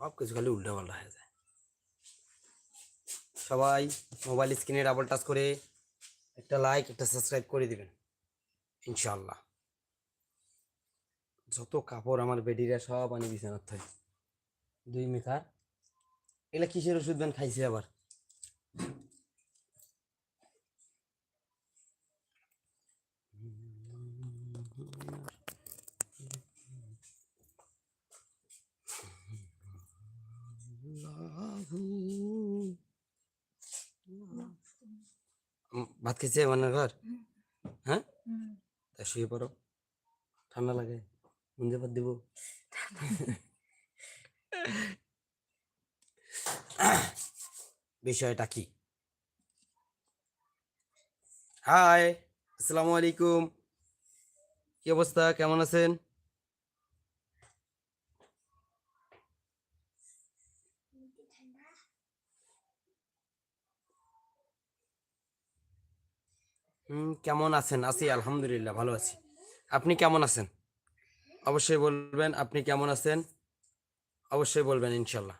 সব কিছু খালি উল্টাপাল্টা হয়ে যায়। সবাই মোবাইল স্ক্রিনে ডাবল টাচ করে একটা লাইক একটা সাবস্ক্রাইব করে দিবেন ইনশাল্লাহ যত কাপড় আমার বেডিরা সব আনি বিছানার থাকে দুই মেখার এগুলা কিসের ওষুধ দেন খাইছি আবার? ভাত খেয়েছে আমার ঘর? হ্যাঁ? তা শুয়ে পড়ো। ঠান্ডা লাগে। মুঞ্জে ভাত দিব। বিষয়টা কি? হাই আসসালামু আলাইকুম। কি অবস্থা? কেমন আছেন? হুম, কেমন আছেন? আছি, আলহামদুলিল্লাহ, ভালো আছি। আপনি কেমন আছেন? অবশ্যই বলবেন, আপনি কেমন আছেন? অবশ্যই বলবেন ইনশাল্লাহ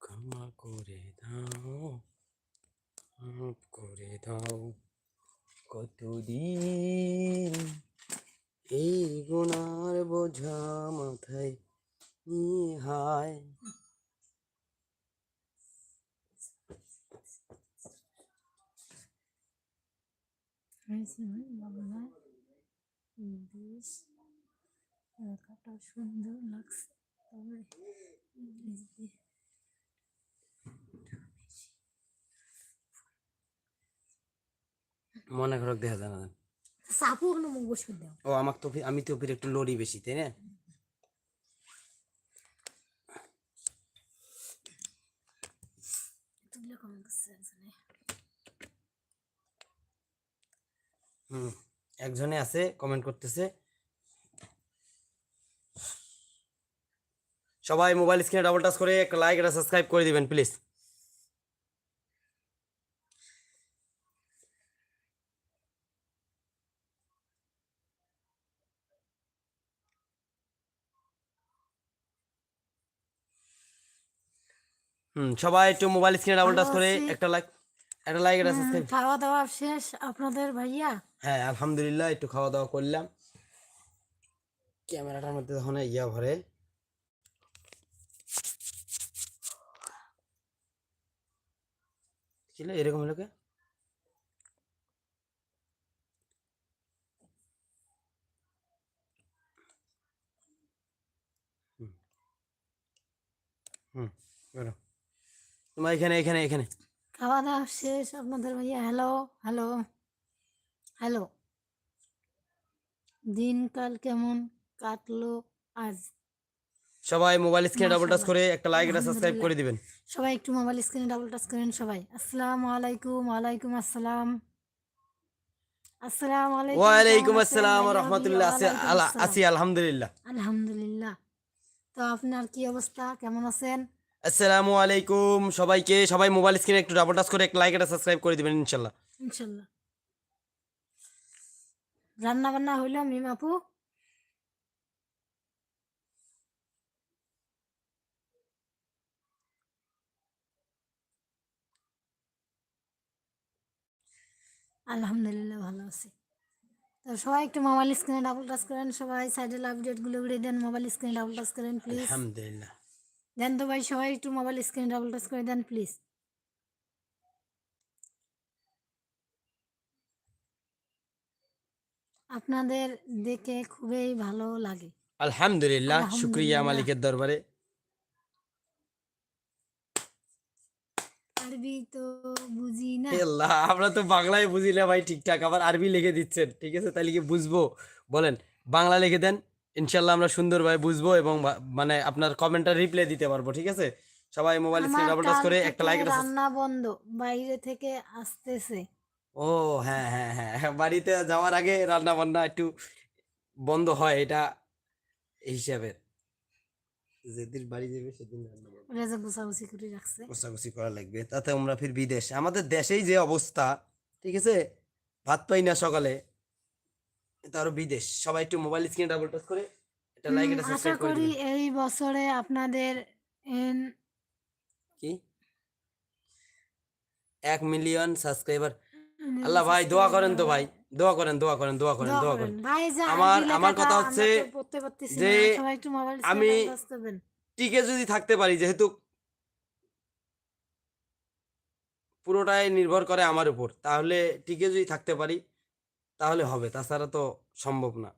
ক্ষমা করে দাও। দাও কতদিন এই গুনার বোঝা মাথায় নিয়ে হায় সুন্দর লাগছে ইংলিশ দিয়ে মনে করক দেখা যায় না। সাপু কোনো মুখ বসে দাও ও আমাকে তো আমি তো একটু লড়ি বেশি তাই না? একজনে। হুম একজনে আছে কমেন্ট করতেছে। সবাই মোবাইল স্ক্রিনে ডাবল টাচ করে একটা লাইক একটা সাবস্ক্রাইব করে দিবেন প্লিজ সবাই একটু মোবাইল স্ক্রিনে ডাবল টাচ করে একটা লাইক একটা লাইক একটা সাবস্ক্রাইব খাওয়া দাওয়া শেষ আপনাদের ভাইয়া? হ্যাঁ আলহামদুলিল্লাহ একটু খাওয়া দাওয়া করলাম। ক্যামেরাটার মধ্যে তখন ইয়া ভরে। ছিল এরকম লোকে হুম। বেরো তোমার এখানে এখানে এখানে। খাওয়া দাওয়া শেষ আপনাদের ভাইয়া হ্যালো হ্যালো হ্যালো দিনকাল কেমন কাটলো আজ? সবাই মোবাইল স্ক্রিনে ডাবল টাচ করে একটা লাইক একটা সাবস্ক্রাইব করে দিবেন। সবাই একটু মোবাইল স্ক্রিনে ডাবল টাচ করেন সবাই। আসসালামু আলাইকুম ওয়ালাইকুম আসসালাম। আসসালামু আলাইকুম কেমন আছেন আসসালাম ভাইয়া? রহমতুল্লাহ। আছি আলহামদুলিল্লাহ। আলহামদুলিল্লাহ। তো আপনার কি অবস্থা? কেমন আছেন? আসসালামু আলাইকুম সবাইকে। সবাই মোবাইল স্ক্রিনে একটু ডাবল টাচ করে একটা লাইক একটা সাবস্ক্রাইব করে দিবেন ইনশাল্লাহ ইনশাল্লাহ রান্না বান্না হইল মিম আপু। আলহামদুলিল্লাহ ভালো আছি। তো সবাই একটু মোবাইল স্ক্রিনে ডাবল টাচ করেন সবাই সাইডে লাভগুলো উড়িয়ে দেন মোবাইল স্ক্রিনে ডাবল টাচ করেন প্লিজ আলহামদুলিল্লাহ। দেন তো ভাই সবাই একটু মোবাইল স্ক্রিনে ডাবল টাচ করে দেন প্লিজ আপনাদের দেখে খুবই ভালো লাগে। আলহামদুলিল্লাহ শুক্রিয়া। মালিকের দরবারে। আরবি তো বুঝি না। আল্লাহ আমরা তো বাংলায় বুঝি না ভাই ঠিকঠাক আবার আরবি লিখে দিচ্ছেন ঠিক আছে? তাহলে কি বুঝব? বলেন বাংলা লিখে দেন। ইনশাল্লাহ আমরা সুন্দরভাবে বুঝব এবং মানে আপনার কমেন্টটা রিপ্লাই দিতে পারব ঠিক আছে? সবাই মোবাইল স্ক্রিনে ডাবল টাচ করে একটা লাইক রান্না বন্ধ বাইরে থেকে আসতেছে। ও হ্যাঁ হ্যাঁ হ্যাঁ হ্যাঁ, বাড়িতে যাওয়ার আগে রান্না বান্না একটু বন্ধ হয় এটা এই হিসাবে। যেদিন বাড়ি যাবে সেদিন রান্না রেজা গুছাগুছি করে রাখছে। কষাকষি করা লাগবে তাতে আমরা ফির বিদেশ। আমাদের দেশেই যে অবস্থা ঠিক আছে? ভাত পাই না সকালে। আরও বিদেশ। সবাই একটু মোবাইল স্ক্রিনে ডাবল টাচ করে এটা লাইক এটা সাবস্ক্রাইব করে করি এই বছরে আপনাদের এন- কি? এক মিলিয়ন সাবস্ক্রাইবার আল্লাহ ভাই দোয়া করেন তো ভাই। দোয়া করেন দোয়া করেন দোয়া করেন দোয়া করেন। আমার- আমার কথা হচ্ছে যে আমি টিকে যদি থাকতে পারি যেহেতু পুরোটাই নির্ভর করে আমার উপর তাহলে টিকে যদি থাকতে পারি তাহলে হবে তাছাড়া তো সম্ভব না।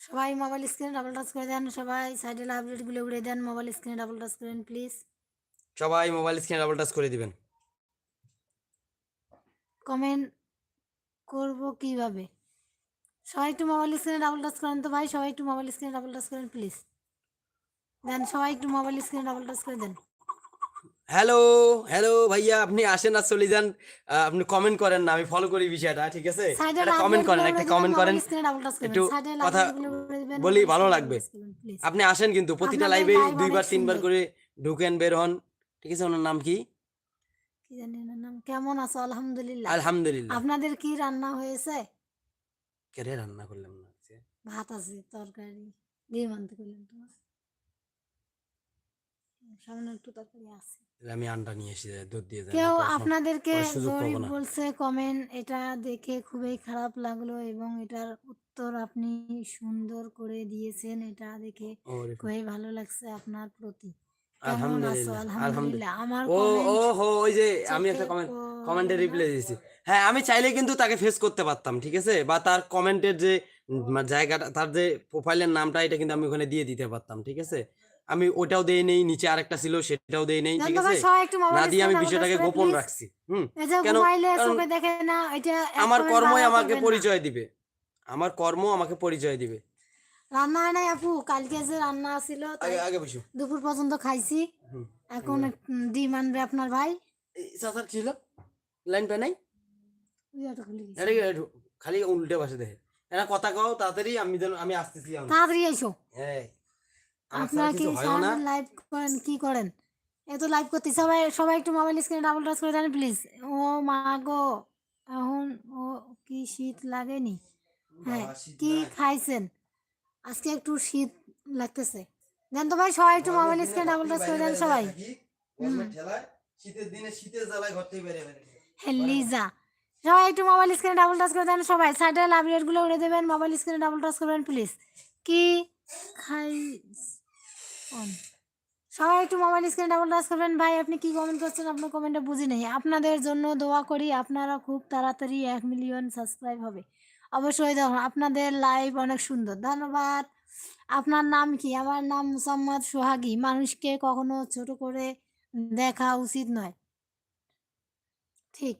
সবাই মোবাইল স্ক্রিনে ডাবল টাচ করে দেন সবাই সাইডে আপডেটগুলো উড়ে দেন মোবাইল স্ক্রিনে ডাবল টাচ করেন প্লিজ সবাই মোবাইল স্ক্রিনে ডাবল টাচ করে দিবেন। কমেন্ট করব কীভাবে? সবাই একটু মোবাইল স্ক্রিনে ডাবল টাচ করেন তো ভাই সবাই একটু মোবাইল স্ক্রিনে ডাবল টাচ করেন প্লিজ দেন সবাই একটু মোবাইল স্ক্রিনে ডাবল টাচ করে দেন। হ্যালো হ্যালো ভাইয়া আপনি আসেন আর চলে যান। আপনি কমেন্ট করেন না আমি ফলো করি বিষয়টা ঠিক আছে? কমেন্ট করেন একটা কমেন্ট করেন। একটু কথা বলি ভালো লাগবে। আপনি আসেন কিন্তু প্রতিটা লাইভে দুইবার তিনবার করে ঢুকেন বের হন। ঠিক আছে ওনার নাম কি? কেমন আছো? আলহামদুলিল্লাহ। আলহামদুলিল্লাহ। আপনাদের কি রান্না হয়েছে? কেরে রান্না করলাম না? ভাত আছে তরকারি। ডিম আনতে করলাম তোমার। সামনে একটু তরকারি আছে আমি আন্ডা নিয়ে এসে দুধ দিয়ে কেউ আপনাদেরকে গরিব বলছে কমেন্ট এটা দেখে খুবই খারাপ লাগল এবং এটার উত্তর আপনি সুন্দর করে দিয়েছেন এটা দেখে খুবই ভালো লাগছে আপনার প্রতি। হ্যাঁ আমি চাইলে কিন্তু তাকে ফেস করতে পারতাম ঠিক আছে? বা তার কমেন্টের যে জায়গাটা তার যে প্রোফাইলের নামটা এটা কিন্তু আমি ওখানে দিয়ে দিতে পারতাম ঠিক আছে? আমি ওটাও দেই নেই নিচে আরেকটা ছিল সেটাও দেই নেই ঠিক আছে? না দিয়ে আমি বিষয়টাকে গোপন রাখছি হুম? কেন? আমার কর্মই আমাকে পরিচয় দিবে। আমার কর্ম আমাকে পরিচয় দিবে। রান্না হয় নাই আপু কালকে যে রান্না ছিল দুপুর পর্যন্ত খাইছি। এখন ডিম আনবে আপনার ভাই। চাচার ছিল লাইন নাই? খুলে উল্টে পাশে দেখে। এটা কথা কও তাড়াতাড়ি আমি আমি আসতেছি তাড়াতাড়ি আমার আপনারা কি কিছু লাইভ করেন কি করেন? এত লাইভ করতে সবাই সবাই একটু মোবাইল স্ক্রিনে ডাবল টাচ করে দেন প্লিজ ও মা গো এখন ও কি শীত লাগেনি? হ্যাঁ কি খাইছেন? আজকে একটু শীত লাগতেছে। দেন তো ভাই সবাই একটু মোবাইল স্ক্রিনে ডাবল টাচ করে দেন সবাই। শীতের দিনে শীতের জ্বালায় ঘর থেকে বেরিয়ে বেরিয়ে লিজা। সবাই একটু মোবাইল স্ক্রিনে ডাবল টাচ করে দেন সবাই। সাইডে লাভগুলো উড়ে দেবেন মোবাইল স্ক্রিনে ডাবল টাচ করবেন প্লিজ কি খাই সবাই একটু মোবাইল স্ক্রিনে ডাবল টাচ করবেন। ভাই, আপনি কি কমেন্ট করছেন? আপনার কমেন্টে বুঝি নেই। আপনাদের জন্য দোয়া করি, আপনারা খুব তাড়াতাড়ি এক মিলিয়ন সাবস্ক্রাইব হবে। অবশ্যই দেখুন, আপনাদের লাইভ অনেক সুন্দর। ধন্যবাদ। আপনার নাম কি? আমার নাম মুসাম্মদ সোহাগী। মানুষকে কখনো ছোট করে দেখা উচিত নয়। ঠিক।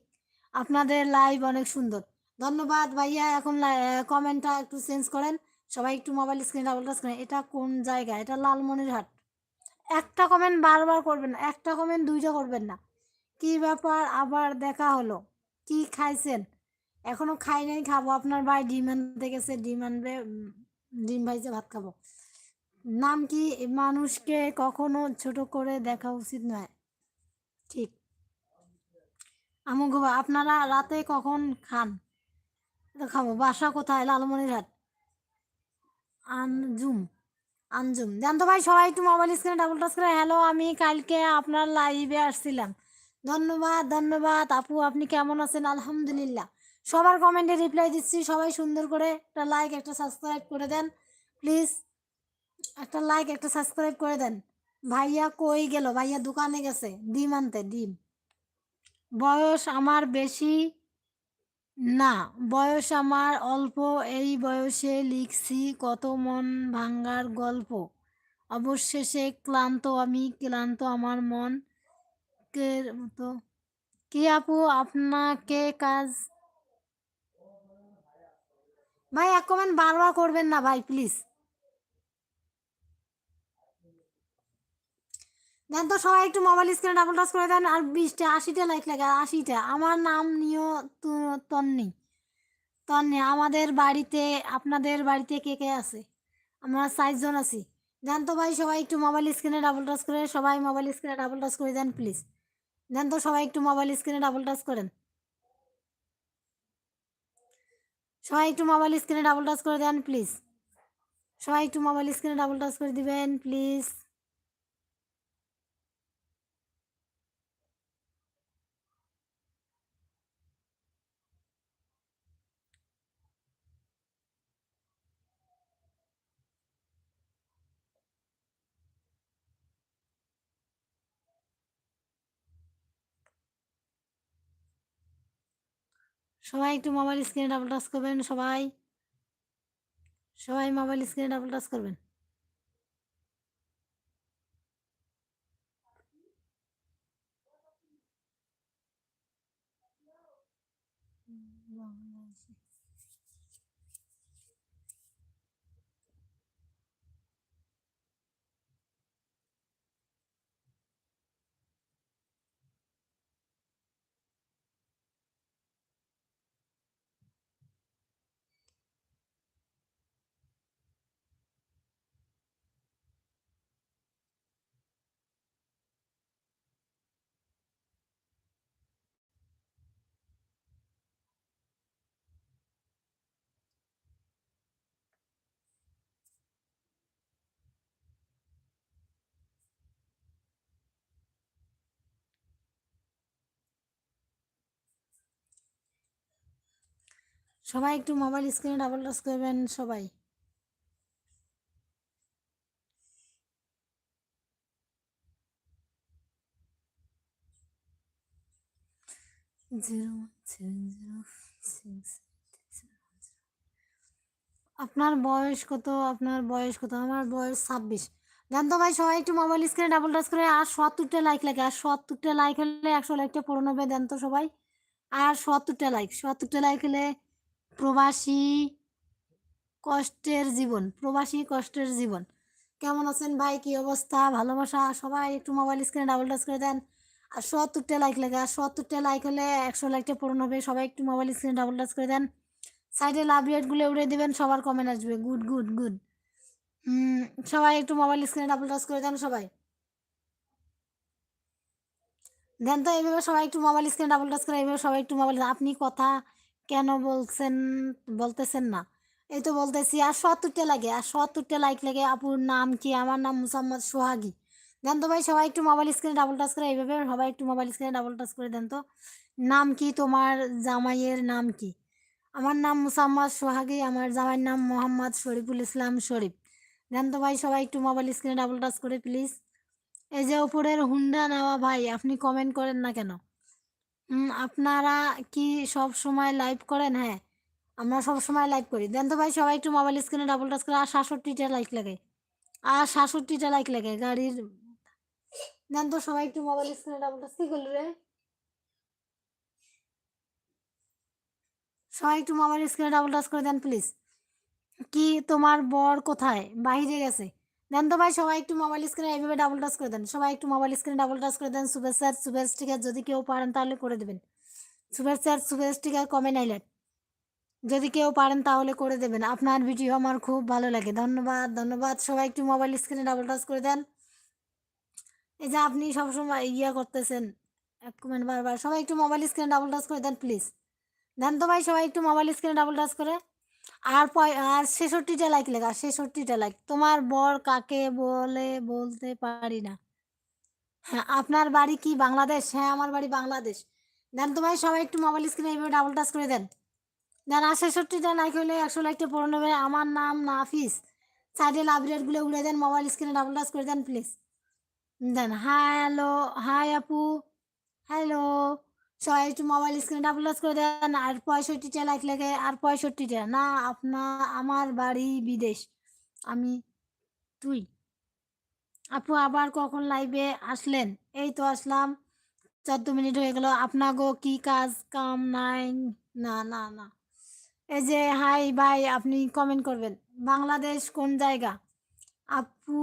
আপনাদের লাইভ অনেক সুন্দর। ধন্যবাদ ভাইয়া। এখন কমেন্টটা একটু চেঞ্জ করেন। সবাই একটু মোবাইল স্ক্রিন ডাবল টাচ করেন এটা কোন জায়গা? এটা লালমনিরহাট। একটা কমেন্ট বারবার করবেন না, একটা কমেন্ট দুইটা করবেন না। কি ব্যাপার? আবার দেখা হলো। কি খাইছেন? এখনও খাই নাই, খাব। আপনার ভাই ডিম আনতে গেছে ডিম আনবে ডিম ভাইছে, ভাত খাব। নাম কি? মানুষকে কখনো ছোট করে দেখা উচিত নয়। ঠিক। আমগো আপনারা রাতে কখন খান? খাব। বাসা কোথায়? লালমনিরহাট। আনজুম আনজুম। জানতো ভাই, সবাই একটু মোবাইল স্ক্রিনে ডাবল টাচ করে হ্যালো আমি কালকে আপনার লাইভে আসছিলাম। ধন্যবাদ ধন্যবাদ। আপু, আপনি কেমন আছেন? আলহামদুলিল্লাহ। সবার কমেন্টে রিপ্লাই দিচ্ছি। সবাই সুন্দর করে একটা লাইক একটা সাবস্ক্রাইব করে দেন। প্লিজ একটা লাইক একটা সাবস্ক্রাইব করে দেন। ভাইয়া কই গেল? ভাইয়া দোকানে গেছে। ডিম আনতে, ডিম। বয়স আমার বেশি না, বয়স আমার অল্প। এই বয়সে লিখছি কত মন ভাঙ্গার গল্প। অবশেষে ক্লান্ত, আমি ক্লান্ত আমার মন। কে মতো কি আপু, আপনাকে কাজ? ভাই, এক কমেন্ট বারবার করবেন না, ভাই প্লিজ দেন তো সবাই একটু মোবাইল স্ক্রিনে ডাবল টাচ করে দেন, আর বিশটা, আশিটা লাইক লাগে আশিটা। আমার নাম নিও তন্নি। তন্নি, আমাদের বাড়িতে, আপনাদের বাড়িতে কে কে আছে? আমরা জন আছি। দেন তো ভাই সবাই একটু মোবাইল স্ক্রিনে ডাবল টাচ করে, সবাই মোবাইল স্ক্রিনে ডাবল টাচ করে দেন প্লিজ দেন তো সবাই একটু মোবাইল স্ক্রিনে ডাবল টাচ করেন। সবাই একটু মোবাইল স্ক্রিনে ডাবল টাচ করে দেন প্লিজ সবাই একটু মোবাইল স্ক্রিনে ডাবল টাচ করে দিবেন প্লিজ সবাই একটু মোবাইল স্ক্রিনে ডাবল টাচ করবেন সবাই। সবাই মোবাইল স্ক্রিনে ডাবল টাচ করবেন। সবাই একটু মোবাইল স্ক্রিনে ডাবল টাচ করবেন সবাই। আপনার বয়স কত? আপনার বয়স কত? আমার বয়স ছাব্বিশ। জান তো ভাই, সবাই একটু মোবাইল স্ক্রিনে ডাবল টাচ করে, আর সত্তরটা লাইক লাগে, আর সত্তরটা লাইক হলে একশো লাইকটা পূরণ হবে দেন তো সবাই। আর সত্তরটা লাইক সত্তরটা লাইক হলে প্রবাসী কষ্টের জীবন, প্রবাসী কষ্টের জীবন। কেমন আছেন ভাই? কি অবস্থা? ভালোবাসা? সবাই একটু মোবাইল স্ক্রিনে ডাবল টাচ করে দেন। আর সত্তরটা লাইক লাগে আর সত্তরটা লাইক হলে একশো লাইকটা পূরণ হবে। সবাই একটু মোবাইল স্ক্রিনে ডাবল টাচ করে দেন। সাইডে লাভ রেটগুলো উড়ে দেবেন, সবার কমেন্ট আসবে। গুড গুড গুড সবাই একটু মোবাইল স্ক্রিনে ডাবল টাচ করে দেন সবাই। দেন তো, এইভাবে সবাই একটু মোবাইল স্ক্রিনে ডাবল টাচ করে, এইভাবে সবাই একটু মোবাইল আপনি কথা কেন বলছেন, বলতেছেন না? এই তো বলতেছি, আর সত্তরটা লাগে, আর সত্তরটা লাইক লাগে, আপুর নাম কি? আমার নাম মুসাম্মদ সোহাগী। দেন তো ভাই, সবাই একটু মোবাইল স্ক্রিনে ডাবল টাচ করে এইভাবে সবাই একটু মোবাইল স্ক্রিনে ডাবল টাচ করে দেন তো। নাম কি? তোমার জামাইয়ের নাম কি? আমার নাম মুসাম্মদ সোহাগী, আমার জামাইয়ের নাম মোহাম্মদ শরীফুল ইসলাম শরীফ। দেন তো ভাই, সবাই একটু মোবাইল স্ক্রিনে ডাবল টাচ করে প্লিজ এই যে উপরের হুন্ডা নেওয়া ভাই, আপনি কমেন্ট করেন না কেন? আপনারা কি সব সময় লাইভ করেন? হ্যাঁ আমরা সব সময় লাইভ করি। দেন তো ভাই, সবাই একটু মোবাইল স্ক্রিনে ডাবল টাচ করে, আর সাতষট্টিটা লাইক লাগে। আর সাতষট্টিটা লাইক লাগে গাড়ির। দেন তো সবাই একটু মোবাইল স্ক্রিনে ডাবল টাচ কি করলি রে? সবাই একটু মোবাইল স্ক্রিনে ডাবল টাচ করে দেন প্লিজ কি, তোমার বর কোথায়? বাইরে গেছে। দেন তো ভাই সবাই একটু মোবাইল স্ক্রিনে এইভাবে ডাবল টাচ করে দেন। সবাই একটু মোবাইল স্ক্রিনে ডাবল টাচ করে দেন। সুপার স্যার সুপার স্টিকার যদি কেউ পারেন তাহলে করে দেবেন। Super sir super sticker comment highlight যদি কেউ পারেন তাহলে করে দেবেন। আপনার ভিডিও আমার খুব ভালো লাগে। ধন্যবাদ ধন্যবাদ। সবাই একটু মোবাইল স্ক্রিনে ডাবল টাচ করে দেন। এই যে আপনি সবসময় ইয়া করতেছেন। এক কমেন্ট বারবার। সবাই একটু মোবাইল স্ক্রিনে ডাবল টাচ করে দেন প্লিজ দেন তো ভাই সবাই একটু মোবাইল স্ক্রিনে ডাবল টাচ করে আর আর ছেষট্টিটা লাইক লেখা, ছেষট্টিটা লাইক তোমার বর কাকে বলে বলতে পারি না। হ্যাঁ আপনার বাড়ি কি বাংলাদেশ? হ্যাঁ আমার বাড়ি বাংলাদেশ। দেন তোমায় সবাই একটু মোবাইল স্ক্রিনে এইভাবে ডাবল টাচ করে দেন। দেন আর ছেষট্টিটা লাইক হলে একশো লাইকটা পূরণ হবে। আমার নাম নাফিস। সাইডে লাভ রেটগুলো উড়ে দেন মোবাইল স্ক্রিনে ডাবল টাচ করে দেন প্লিজ দেন হ্যালো হাই আপু। হ্যালো সবাই একটু মোবাইল স্ক্রিনে টাচ করে দেন, আর পঁয়ষট্টিটা লাইক লাগে আর পঁয়ষট্টিটা। না আপনার আমার বাড়ি বিদেশ। আমি তুই। আপু, আবার কখন লাইভে আসলেন? এই তো আসলাম। চোদ্দ মিনিট হয়ে গেল। আপনাগো কি কাজ কাম নাই? না না না। এই যে হাই ভাই আপনি কমেন্ট করবেন। বাংলাদেশ কোন জায়গা? আপু,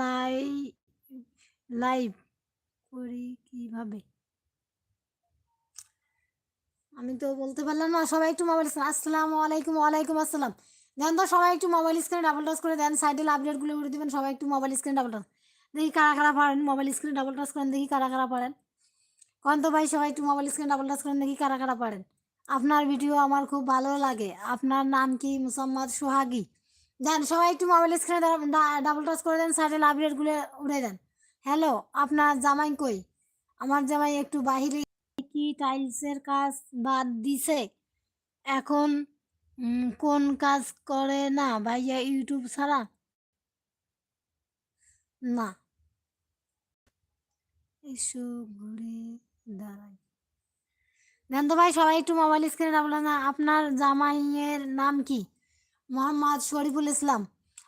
লাই লাইভ করি কীভাবে? আমি তো বলতে পারলাম না, সবাই একটু মোবাইল আসসালামু আলাইকুম, ওয়ালাইকুম আসসালাম। দেন তো সবাই একটু মোবাইল স্ক্রিনে ডাবল টাচ করে দেন সাইডে আপডেটগুলো করে দিবেন, সবাই একটু মোবাইল স্ক্রিনে ডাবল টাচ দেখি কারা কারা পারেন মোবাইল স্ক্রিনে ডাবল টাচ করেন, দেখি কারা কারা পারেন। কোন তো ভাই, সবাই একটু মোবাইল স্ক্রিনে ডাবল টাচ করেন, দেখি কারা কারা পারেন। আপনার ভিডিও আমার খুব ভালো লাগে। আপনার নাম কি? মুসাম্মদ সোহাগী। দেন সবাই একটু মোবাইল স্ক্রিনে ডাবল টাচ করে দেন সাইডে আপডেটগুলো উড়ে দেন। হ্যালো আপনার জামাই কই? আমার জামাই একটু বাহিরে কি টাইলসের কাজ বাদ দিছে? এখন কোন কাজ করে না ভাইয়া ইউটিউব ছাড়া? না। এসো ঘুরে দাঁড়াই। দেন তো ভাই, সবাই একটু মোবাইল স্ক্রিনে ডাবল না আপনার জামাইয়ের নাম কি? মোহাম্মদ শরীফুল ইসলাম।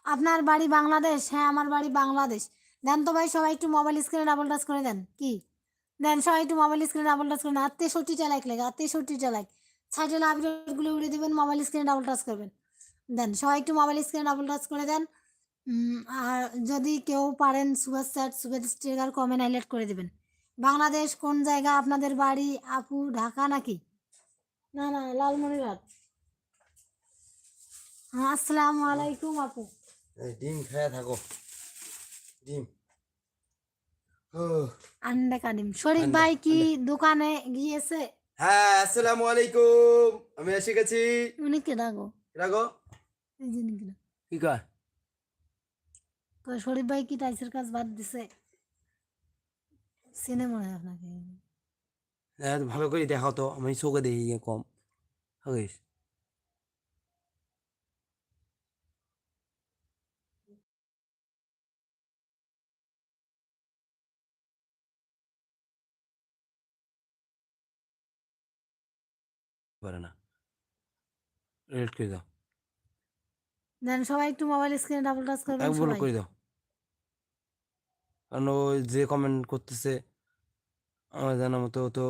আপনার বাড়ি বাংলাদেশ? হ্যাঁ আমার বাড়ি বাংলাদেশ। দেন তো ভাই, সবাই একটু মোবাইল স্ক্রিনে ডাবল টাচ করে দেন। কি? দেন সবাই একটু মোবাইল স্ক্রিনে ডাবল টাচ করে দেন তেষট্টিটা লাইক লাগে আর তেষট্টিটা লাইক সাইডের আপডেটগুলো উড়ে দেবেন মোবাইল স্ক্রিনে ডাবল টাচ করবেন। দেন সবাই একটু মোবাইল স্ক্রিনে ডাবল টাচ করে দেন। আর যদি কেউ পারেন super chat super sticker comment highlight করে দেবেন। বাংলাদেশ কোন জায়গা আপনাদের বাড়ি, আপু, ঢাকা নাকি? না না, লালমনিরহাট। হ্যাঁ আসসালামু আলাইকুম আপু। ডিম খেয়ে থাকো। ডিম। আন্ডা কাডিম। শরীফ ভাই কি দোকানে গিয়েছে? হ্যাঁ আসসালামু আলাইকুম। আমি এসে গেছি। উনি কে রাগো? না। কি কয়? তো শরীফ ভাই কি টাইসের কাজ বাদ দিছে? সিনে মনে হয় আপনাকে। হ্যাঁ, ভালো করে দেখাও তো। আমি চোখে দেখি কম। হইস পারে না। রেড করে দাও। দেন সবাই একটু মোবাইল স্ক্রিনে ডাবল টাচ করবেন সবাই। করে দাও। কারণ ও যে কমেন্ট করতেছে আমার জানা মতো তো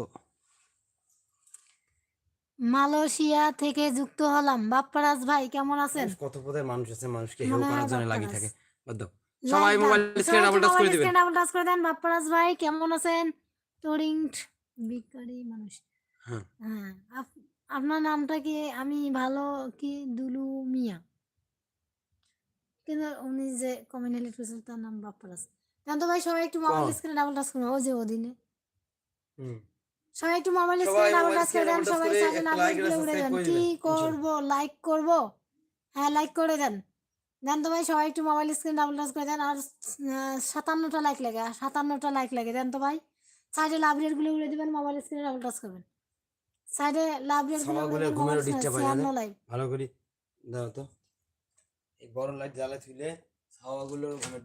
মালয়েশিয়া থেকে যুক্ত হলাম। বাপ্পারাজ ভাই কেমন আছেন? কত পদের মানুষ আছে মানুষকে হেউ মনে করার জন্য লাগি থাকে। বাদ দাও। সবাই মোবাইল স্ক্রিনে ডাবল টাচ করে দিবেন ডাবল টাচ করে দেন। বাপ্পারাজ ভাই কেমন আছেন? টরিং বিকারি মানুষ। হ্যাঁ। হ্যাঁ আপনার নামটা কি? আমি ভালো কি? দুলু মিয়া। কিন্তু উনি যে কমেন্ট লিখেছেন তার নাম বাপ্পারাজ জানতো ভাই সবাই একটু মোবাইল? স্ক্রিনে ডাবল টাচ করুন ও যে ওদিনে সবাই একটু মোবাইল স্ক্রিনে ডাবল টাচ করে দেন। সবাই সাথে like আর উড়ে দেন কি করব? লাইক করব? হ্যাঁ লাইক করে দেন। দেন তো ভাই সবাই একটু মোবাইল স্ক্রিন ডাবল টাচ করে দেন। আর সাতান্নটা লাইক লাগে। আর সাতান্নটা লাইক লাগে। দেন তো ভাই সাইডে লাভরেটগুলো উড়ে দিবেন মোবাইল স্ক্রিনে ডাবল টাচ করবেন। সাইডে সবাগুলো হয়ে যাবে। লাইক ভালো করে দাও তো। এই বড় লাইট জ্বালা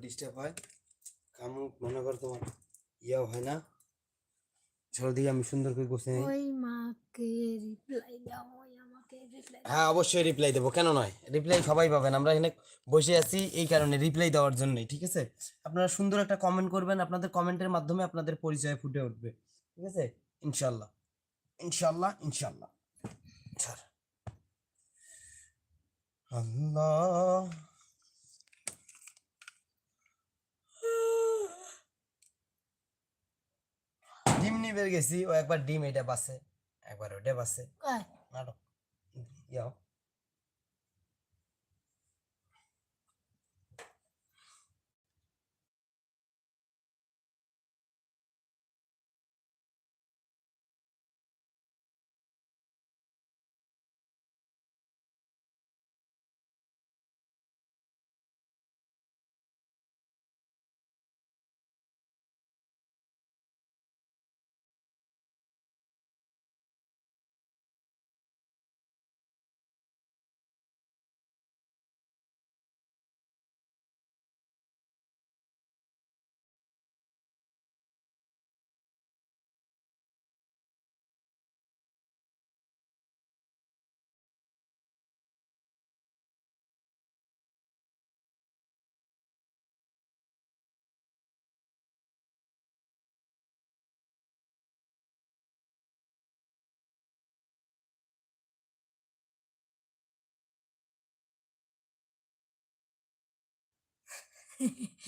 ডিস্টার্ব হয়। কামু মনে কর তোমার ইয়েও হয় না। সর্দি আমি সুন্দর করে ওই মাকে রিপ্লাই দাও আমাকে রিপ্লাই হ্যাঁ অবশ্যই রিপ্লাই দেবো কেন নয়? রিপ্লাই সবাই পাবেন আমরা এখানে বসে আছি এই কারণে রিপ্লাই দেওয়ার জন্যই ঠিক আছে? আপনারা সুন্দর একটা কমেন্ট করবেন আপনাদের কমেন্টের মাধ্যমে আপনাদের পরিচয় ফুটে উঠবে ঠিক আছে? ইনশাল্লাহ ইনশাল্লাহ ইনশাল্লাহ। আল্লাহ ডিম নিবে গেছি ও একবার ডিম এটা বাসে একবার ওটা বাসে কয় নাটক ইয়াও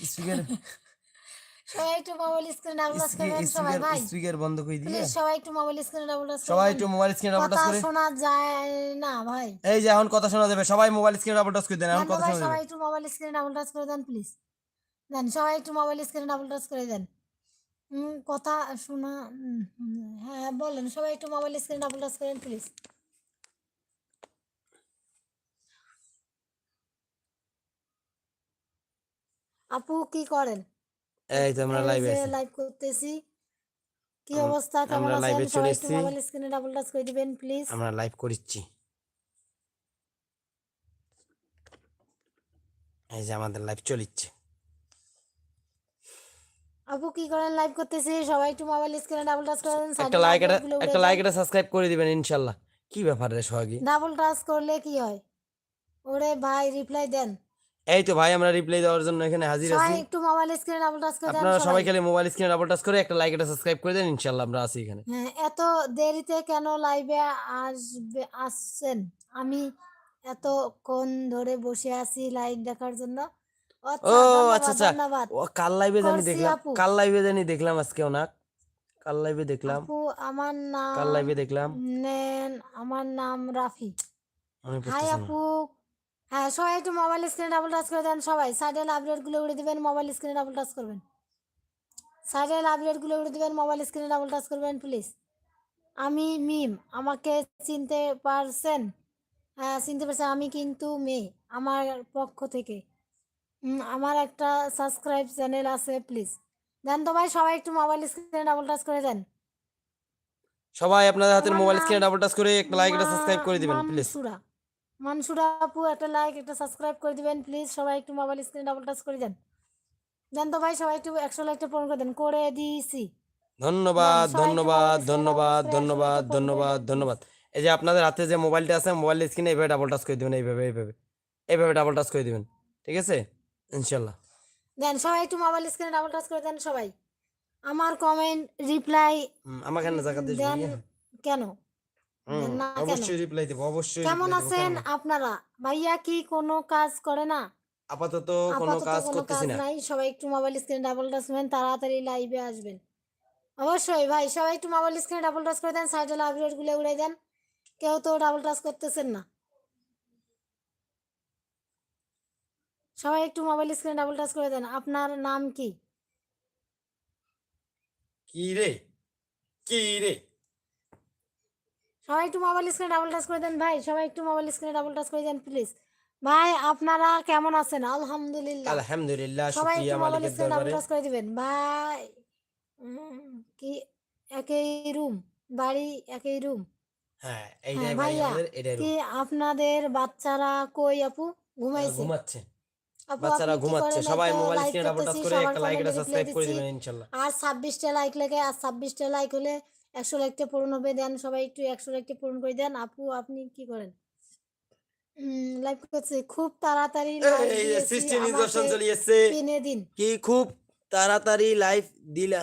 স্পিকার সবাই একটু মোবাইল স্ক্রিনে ডাবল টাচ সবাই ভাই। স্পিকার বন্ধ করে দিয়ে সবাই একটু মোবাইল স্ক্রিনে ডাবল টাচ সবাই একটু মোবাইল স্ক্রিনে ডাবল টাচ কথা করে। শোনা যায় না ভাই। এই যে এখন কথা শোনা যাবে। সবাই মোবাইল স্ক্রিনে ডাবল টাচ করে দেন এখন কথা শোনা সবাই একটু মোবাইল স্ক্রিনে ডাবল টাচ করে দেন প্লিজ দেন সবাই একটু মোবাইল স্ক্রিনে ডাবল টাচ করে দেন। কথা শোনা হ্যাঁ বলেন সবাই একটু মোবাইল স্ক্রিনে ডাবল টাচ করেন প্লিজ আপু কি করেন? এই তো আমরা লাইভে আছি। লাইভ করতেছি। কি অবস্থা? কেমন আছেন? সবাই চলে এসেছি। মোবাইল স্ক্রিনে ডাবল টাচ করে দিবেন প্লিজ আমরা লাইভ করিচ্ছি। এই যে আমাদের লাইভ চলিচ্ছে। আপু কি করেন? লাইভ করতেছি। সবাই একটু মোবাইল স্ক্রিনে ডাবল টাচ করে দেন একটা লাইক একটা লাইক এটা সাবস্ক্রাইব করে দিবেন ইনশাল্লাহ। কি ব্যাপার রে সোহাগী? ডাবল টাচ করলে কি হয়? ওরে ভাই রিপ্লাই দেন। এই তো ভাই আমরা রিপ্লাই দেওয়ার জন্য এখানে হাজির আছি। একটু মোবাইল স্ক্রিনে ডাবল টাচ করে দেন আপনারা সবাই খালি মোবাইল স্ক্রিনে ডাবল টাচ করে একটা লাইক এটা সাবস্ক্রাইব করে দেন ইনশাল্লাহ আমরা আছি এখানে। হ্যাঁ এত দেরিতে কেন লাইভে আসবে আসছেন? আমি এতক্ষণ ধরে বসে আছি লাইভ দেখার জন্য। ও আচ্ছা আচ্ছা। ধন্যবাদ। ও কাল লাইভে জানি দেখলাম কাল লাইভে জানি দেখলাম আজকে ওনাক কাল লাইভে দেখলাম। আপু আমার নাম কাল লাইভে দেখলাম। নেন আমার নাম রাফি। হাই আপু হ্যাঁ সবাই একটু মোবাইল স্ক্রিনে ডাবল টাচ করে দেন সবাই। সাইডের আপডেটগুলো উড়ে দিবেন মোবাইল স্ক্রিনে ডাবল টাচ করবেন। সাইডের আপডেটগুলো উড়ে দিবেন মোবাইল স্ক্রিনে ডাবল টাচ করবেন প্লিজ আমি মিম আমাকে চিনতে পারছেন? হ্যাঁ চিনতে পারছেন। আমি কিন্তু মেয়ে আমার পক্ষ থেকে। আমার একটা সাবস্ক্রাইব চ্যানেল আছে প্লিজ দেন তো ভাই সবাই একটু মোবাইল স্ক্রিনে ডাবল টাচ করে দেন। সবাই আপনাদের হাতের মোবাইল স্ক্রিনে ডাবল টাচ করে একটা লাইক এটা সাবস্ক্রাইব করে দিবেন প্লিজ মানসুরা আপু একটা লাইক একটা সাবস্ক্রাইব করে দিবেন প্লিজ সবাই একটু মোবাইল স্ক্রিনে ডাবল টাচ করে দেন। দেন তো ভাই সবাই একটু একশো লাইকটা পূরণ করে দেন। করে দিয়েছি। ধন্যবাদ ধন্যবাদ ধন্যবাদ ধন্যবাদ ধন্যবাদ ধন্যবাদ। এই যে আপনাদের হাতে যে মোবাইলটা আছে মোবাইল স্ক্রিনে এইভাবে ডাবল টাচ করে দিবেন এইভাবে এইভাবে। এইভাবে ডাবল টাচ করে দিবেন। ঠিক আছে? ইনশাল্লাহ দেন সবাই একটু মোবাইল স্ক্রিনে ডাবল টাচ করে দেন সবাই। আমার কমেন্ট রিপ্লাই আমাকে না জায়গা দিয়ে দেন কেন? অবশ্যই রিপ্লাই দেবো অবশ্যই কেমন আছেন আপনারা? ভাইয়া কি কোনো কাজ করে না? আপাতত কোনো কাজ করতেছি না। সবাই একটু মোবাইল স্ক্রিনে ডাবল টাচ তাড়াতাড়ি লাইভে আসবেন। অবশ্যই ভাই সবাই একটু মোবাইল স্ক্রিনে ডাবল টাচ করে দেন সাইডে আপডেটগুলো উড়ে দেন। কেউ তো ডাবল টাচ করতেছেন না। সবাই একটু মোবাইল স্ক্রিনে ডাবল টাচ করে দেন। আপনার নাম কি? কি রে? কি রে? সবাই একটু মোবাইল স্ক্রিনে ডাবল টাচ করে দেন ভাই সবাই একটু মোবাইল স্ক্রিনে ডাবল টাচ করে দেন প্লিজ ভাই আপনারা কেমন আছেন? আলহামদুলিল্লাহ। আলহামদুলিল্লাহ সবাই একটু মোবাইল স্ক্রিনে ডাবল টাচ করে দিবেন। ভাই কি একই রুম বাড়ি একই রুম হ্যাঁ হ্যাঁ এইটাই ভাইয়া কি আপনাদের বাচ্চারা কই আপু? ঘুমাইছে? ঘুমাচ্ছে। বাচ্চারা ঘুমাচ্ছে। সবাই মোবাইল স্ক্রিনে ডাবল টাচ করে একটা লাইক এটা সাবস্ক্রাইব করে দিবেন ইনশাল্লাহ। আর ছাব্বিশটা লাইক লেগে আর ছাব্বিশটা লাইক হলে একশো লাইকটা পূরণ হবে দেন সবাই একটু একশো লাইকটা পূরণ করে দেন। আপু আপনি কি করেন? লাইভ করছে খুব তাড়াতাড়ি চলে যাচ্ছে পিনে দিন। কি খুব তাড়াতাড়ি লাইভ দিলা।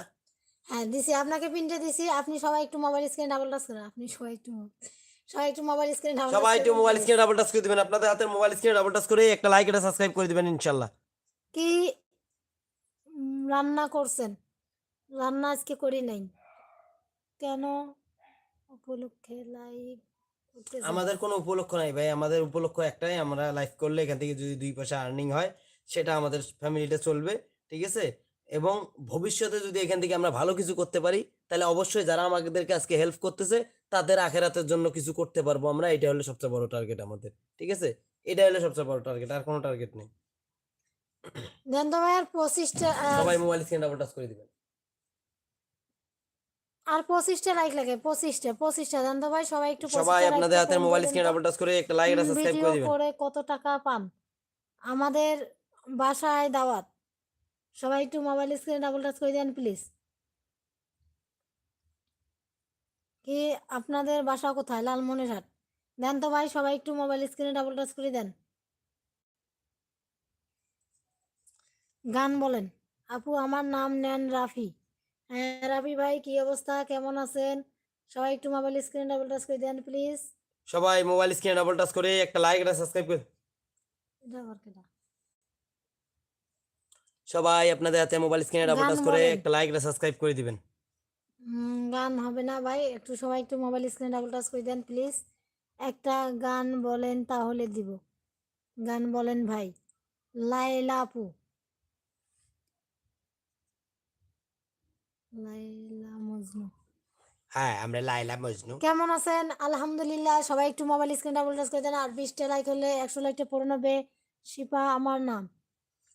হ্যাঁ দিছি। আপনাকে পিনটা দিছি। আপনি সবাই একটু মোবাইল স্ক্রিনে ডাবল টাচ করেন। আপনি সবাই একটু সবাই একটু মোবাইল স্ক্রিনে ডাবল সবাই একটু মোবাইল স্ক্রিনে ডাবল টাচ করে দিবেন। আপনাদের হাতের মোবাইল স্ক্রিনে ডাবল টাচ করে একটা লাইক এটা সাবস্ক্রাইব করে দিবেন ইনশাল্লাহ কি রান্না করছেন? রান্না আজকে করি নাই। কেন উপলক্ষে লাইভ আমাদের কোনো উপলক্ষ নাই ভাই। আমাদের উপলক্ষ একটাই আমরা লাইভ করলে এখান থেকে যদি দুই পয়সা আর্নিং হয় সেটা আমাদের ফ্যামিলিটা চলবে ঠিক আছে? এবং ভবিষ্যতে যদি এখান থেকে আমরা ভালো কিছু করতে পারি তাহলে অবশ্যই যারা আমাদেরকে আজকে হেল্প করতেছে তাদের আখেরাতের জন্য কিছু করতে পারব আমরা। এটা হলো সবচেয়ে বড় টার্গেট আমাদের ঠিক আছে? এটা হলো সবচেয়ে বড় টার্গেট আর কোনো টার্গেট নেই। তো ভাই আর পঁচিশটা আর- সবাই মোবাইল স্ক্রিন ডাবল টাচ করে দিবেন। আর পঁচিশটা লাইক লাগে পঁচিশটা পঁচিশটা। দেন তো ভাই সবাই একটু সবাই আপনাদের হাতের মোবাইল করে স্ক্রিন ডাবল টাচ করে একটা লাইক উম, সাবস্ক্রাইব করে দিবেন। করে কত টাকা পান? আমাদের বাসায় দাওয়াত। সবাই একটু মোবাইল স্ক্রিনে ডাবল টাচ করে দেন প্লিজ কি আপনাদের বাসা কোথায়? লালমনিরহাট। দেন তো ভাই সবাই একটু মোবাইল স্ক্রিনে ডাবল টাচ করে দেন। গান বলেন। আপু আমার নাম নেন রাফি। হ্যাঁ রাফি ভাই কি অবস্থা? কেমন আছেন? সবাই একটু মোবাইল স্ক্রিনে ডাবল টাচ করে দেন প্লিজ সবাই মোবাইল স্ক্রিনে ডাবল টাচ করে একটা লাইক এটা সাবস্ক্রাইব করে সবাই আপনাদের হাতে মোবাইল স্ক্রিনে ডাবল টাচ করে একটা লাইক একটা সাবস্ক্রাইব করে দিবেন। গান হবে না ভাই। একটু সবাই একটু মোবাইল স্ক্রিনে ডাবল টাচ করে দেন প্লিজ একটা গান বলেন তাহলে দিব। গান বলেন ভাই। লাইলা আপু। লাইলা মজনু। হ্যাঁ আমরা লাইলা মজনু। কেমন আছেন? আলহামদুলিল্লাহ সবাই একটু মোবাইল স্ক্রিন ডাবল টাচ করে দেন আর বিশটা লাইক হলে একশো লাইকটা শিপা আমার নাম।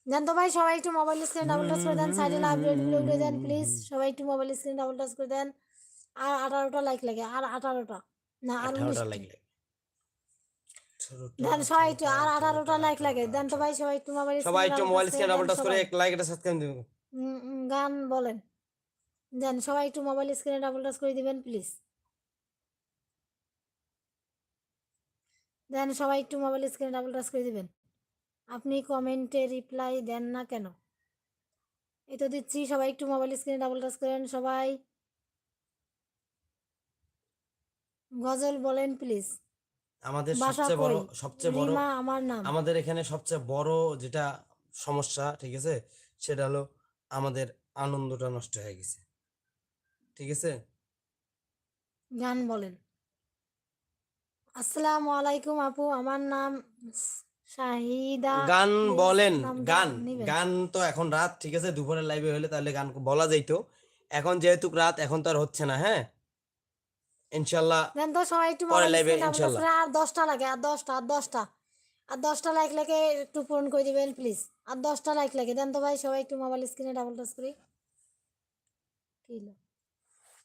জান তো ভাই সবাই একটু মোবাইল স্ক্রিন ডাবল টাচ করে দেন সাইডে উঠে দেন প্লিজ সবাই একটু মোবাইল স্ক্রিন ডাবল টাচ করে দেন আর আঠারোটা লাইক লাগে আর আঠারোটা। না আর উনিশটা। দেন সবাই একটু আর আঠারোটা লাইক লাগে। দেন তো ভাই সবাই একটু মোবাইল সবাই একটু মোবাইল স্ক্রিনে ডাবল টাচ করে। একটা লাইক একটা সাবস্ক্রাইব দিবেন গান বলেন। দেন সবাই একটু মোবাইল স্ক্রিনে ডাবল টাচ করে দিবেন প্লিজ দেন সবাই একটু মোবাইল স্ক্রিনে ডাবল টাচ করে দিবেন। আপনি কমেন্টে রিপ্লাই দেন না কেন? এই তো দিচ্ছি সবাই একটু মোবাইল স্ক্রিনে ডাবল টাচ করেন সবাই। গজল বলেন প্লিজ আমাদের সবচেয়ে বড় সবচেয়ে বড় আমার নাম। আমাদের এখানে সবচেয়ে বড় যেটা সমস্যা ঠিক আছে? সেটা হলো আমাদের আনন্দটা নষ্ট হয়ে গেছে। ঠিক আছে? গান বলেন। আসসালামু আলাইকুম আপু আমার নাম শাহিদা গান বলেন গান গান তো এখন রাত ঠিক আছে? দুপুরে লাইভে হলে তাহলে গান বলা যাইতো। এখন যেহেতু রাত এখন তো আর হচ্ছে না হ্যাঁ? ইনশাল্লাহ দেন তো সবাই একটু পরে ইনশাল্লাহ। করে আর দশটা লাগে আর দশটা আর দশটা আর দশটা লাইক লাগে একটু পূরণ করে দিবেন প্লিজ আর দশটা লাইক লাগে দেন তো ভাই সবাই একটু মোবাইল স্ক্রিনে ডাবল টাচ করি। কি হলো?